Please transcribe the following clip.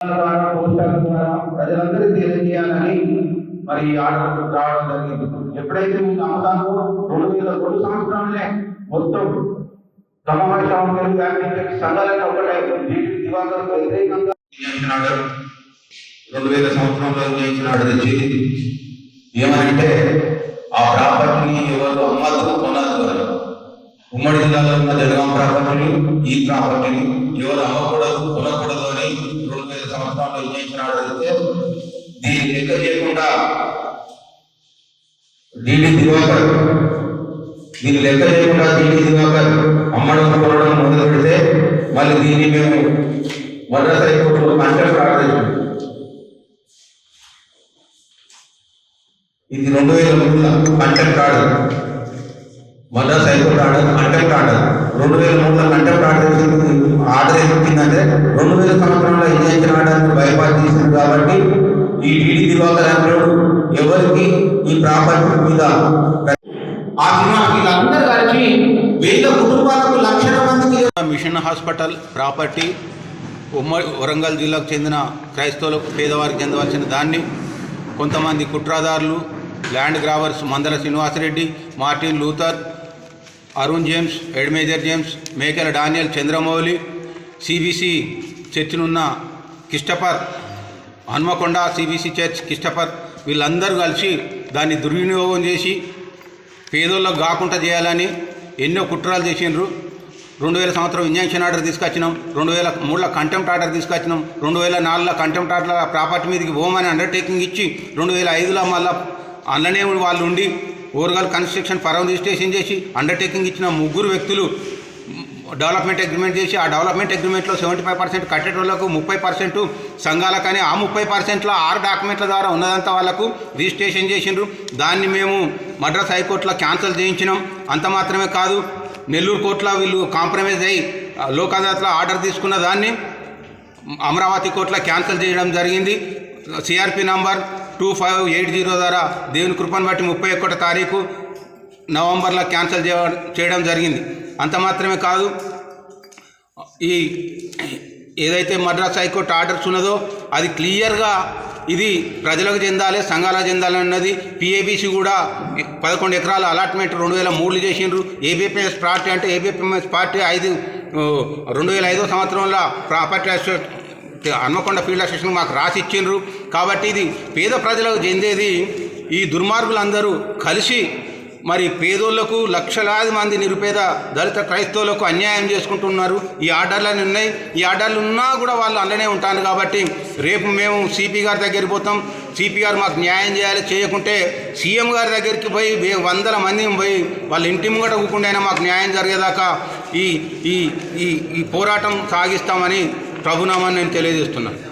ద్వారా పోస్టర్ల ద్వారా ప్రజలందరికీ తెలియజేయాలని మరి ఈ రావడం జరిగింది ఎప్పుడైతే ఈ నమ్మకాలు రెండు వేల రెండు సంవత్సరాలనే మొత్తం సమావేశం వ్యాపించే సంఘాలను ఒకటే దీనికి వ్యతిరేకంగా రెండు వేల సంవత్సరంలో చేసిన ఆర్డర్ ఇచ్చింది ఏమనంటే ఆ ప్రాపర్టీని ఎవరు అమ్మద్దు కొనద్దు అని ఉమ్మడి జిల్లాలో ఉన్న జనగాం ప్రాపర్టీని ఈ ప్రాపర్టీని ఎవరు అమ్మకూడదు కొనకూడదు సంవత్సరంలో చేసిన దీన్ని లెక్క చేయకుండా డిడి దివాకర్ దీన్ని లెక్క చేయకుండా డిడి దివాకర్ అమ్మడం కోరడం మొదలు పెడితే మళ్ళీ దీన్ని మేము మద్రాసు హైకోర్టులో కంటెంప్ట్ ప్రార్థించాం ఇది రెండు వేల మూడులో contempt order Madras high court order contempt order రెండు వేల మూడులో కంటెంప్ట్ ఆర్డర్ చేసింది ఆర్డర్ ఏమిటిందంటే రెండు వేల సంవత్సరంలో ఇంజక్షన్ ఆర్డర్ బైపాస్ చేసింది కాబట్టి ఈ డిడి దివాకర్ అంటాడు ఎవరికి? ఈ ప్రాపర్టీ మీద. ఆ సినిమా వీళ్ళందరూ కలిసి వేల కుటుంబాలకు లక్షల మందికి మిషన్ హాస్పిటల్ ప్రాపర్టీ ఉమ్మడి వరంగల్ జిల్లాకు చెందిన క్రైస్తవులకు పేదవారికి చెందవలసిన దాన్ని కొంతమంది కుట్రాదారులు land grabbers Mandala Srinivasa Reddy Martin Luther Arun James ఎడ్మేజర్ James Mekala Daniel Chandramouli CBC చర్చినున్న Christopher Hanamkonda CBC church Christopher వీళ్ళందరూ కలిసి దాన్ని దుర్వినియోగం చేసి పేదోళ్ళకు కాకుండా చేయాలని ఎన్నో కుట్రాలు చేసిండ్రు. రెండు వేల సంవత్సరం ఇంజంక్షన్ ఆర్డర్ తీసుకొచ్చినాం. రెండు వేల మూడులో కంటెంప్ట్ ఆర్డర్ తీసుకొచ్చినాం. రెండు వేల నాలుగులో కంటెంప్ట్ ఆర్డర్ ప్రాపర్టీ మీదకి పోమని అండర్టేకింగ్ ఇచ్చి రెండు వేల ఐదులో మళ్ళా అందులోనే వాళ్ళు ఉండి ఓరగల్ కన్స్ట్రక్షన్ ఫరం రిజిస్ట్రేషన్ చేసి అండర్టేకింగ్ ఇచ్చిన ముగ్గురు వ్యక్తులు డెవలప్మెంట్ అగ్రిమెంట్ చేసి ఆ డెవలప్మెంట్ అగ్రిమెంట్లో సెవెంటీ ఫైవ్ పర్సెంట్ కట్టేటోళ్ళకు ముప్పై పర్సెంట్ సంఘాలకని ఆ ముప్పై పర్సెంట్లో ఆరు డాక్యుమెంట్ల ద్వారా ఉన్నదంతా వాళ్ళకు రిజిస్ట్రేషన్ చేసిండ్రు. దాన్ని మేము మద్రాస్ హైకోర్టులో క్యాన్సిల్ చేయించినాం. అంత మాత్రమే కాదు నెల్లూరు కోర్టులో వీళ్ళు కాంప్రమైజ్ అయ్యి లోక్ అదాలత్లో ఆర్డర్ తీసుకున్న దాన్ని అమరావతి కోర్టులో క్యాన్సిల్ చేయడం జరిగింది. CRP number two five eight zero ద్వారా దేవుని కృపను బట్టి ముప్పై ఒకటో తారీఖు నవంబర్లో క్యాన్సిల్ చేయడం జరిగింది. అంత మాత్రమే కాదు ఈ ఏదైతే మద్రాస్ హైకోర్టు ఆర్డర్స్ ఉన్నదో అది క్లియర్గా ఇది ప్రజలకు చెందాలి సంఘాలకు చెందాలి అన్నది పిఏబిసి కూడా పదకొండు ఎకరాల అలాట్మెంట్ రెండు వేల మూడులు చేసిండ్రు. ఏబిపిఎస్ పార్టీ అంటే ఏబిపిఎస్ పార్టీ ఐదు రెండు వేల ఐదో సంవత్సరంలో ప్రాపర్టీ హన్మకొండ ఫీల్డ్ అసోసియేషన్ మాకు రాసి ఇచ్చిండ్రు. కాబట్టి ఇది పేద ప్రజలకు చెందేది. ఈ దుర్మార్గులందరూ కలిసి మరి పేదోళ్ళకు లక్షలాది మంది నిరుపేద దళిత క్రైస్తవులకు అన్యాయం చేసుకుంటున్నారు. ఈ ఆర్డర్లు ఉన్నాయి. ఈ ఆర్డర్లు ఉన్నా కూడా వాళ్ళు అందులోనే ఉంటారు కాబట్టి రేపు మేము సిపి గారి దగ్గరికి పోతాం. సిపి గారు మాకు న్యాయం చేయాలి చేయకుంటే సీఎం గారి దగ్గరికి పోయి వే- వందల మంది పోయి వాళ్ళ ఇంటి ముంగట ఊకుండైనా మాకు న్యాయం జరిగేదాకా ఈ ఈ ఈ ఈ పోరాటం సాగిస్తామని ప్రభునామాన్ని నేను తెలియజేస్తున్నాను.